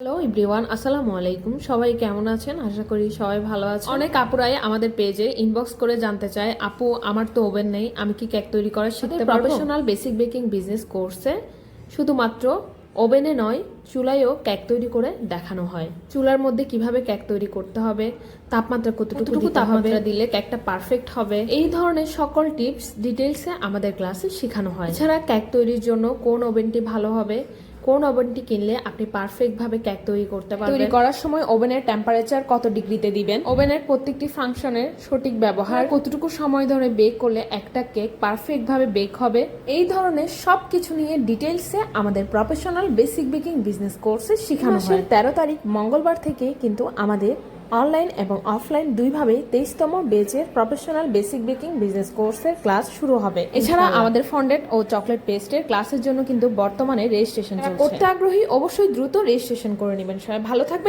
Hello everyone আসসালামু আলাইকুম সবাই কেমন আছেন? আশা করি সবাই ভালো আছেন। অনেক আপুরাই আমাদের পেজে ইনবক্স করে জানতে চায় আপু আমার তো ওভেন নেই আমি কি কেক তৈরি করার শিখতে প্রফেশনাল বেসিক বেকিং বিজনেস কোর্সে শুধুমাত্র ওভেনে নয় চুলায়ও কেক তৈরি করে দেখানো হয়। চুলার মধ্যে কীভাবে কেক তৈরি করতে হবে তাপমাত্রা কতটুকু তাপমাত্রা দিলে কেকটা পারফেক্ট হবে এই ধরনের সকল টিপস ডিটেলসে আমাদের ক্লাসে শেখানো হয়। এছাড়া কেক তৈরির জন্য কোন ওভেনটি ভালো হবে কোন ওভেনটি কিনলে আপনি পারফেক্ট ভাবে কেক তৈরি করতে পারবেন। তৈরি করার সময় ওভেনের টেম্পারেচার কত ডিগ্রিতে দিবেন? ওভেনের প্রত্যেকটি ফাংশনের সঠিক ব্যবহার কতটুকু সময় ধরে বেক করলে একটা কেক পারফেক্ট ভাবে বেক হবে এই ধরনের সব কিছু নিয়ে ডিটেলসে আমাদের প্রফেশনাল বেসিক বেকিং বিজনেস কোর্সে শেখানো হয়। তেরো তারিখ মঙ্গলবার থেকে কিন্তু আমাদের অনলাইন এবং অফলাইন দুইভাবেই তেইশতম বেচের প্রফেশনাল বেসিক বেকিং বিজনেস কোর্সের ক্লাস শুরু হবে। এছাড়া আমাদের ফন্ডেড ও চকলেট পেস্টের ক্লাসের জন্য কিন্তু বর্তমানে রেজিস্ট্রেশন করতে আগ্রহী অবশ্যই দ্রুত রেজিস্ট্রেশন করে নেবেন সবাই। ভালো থাকবেন।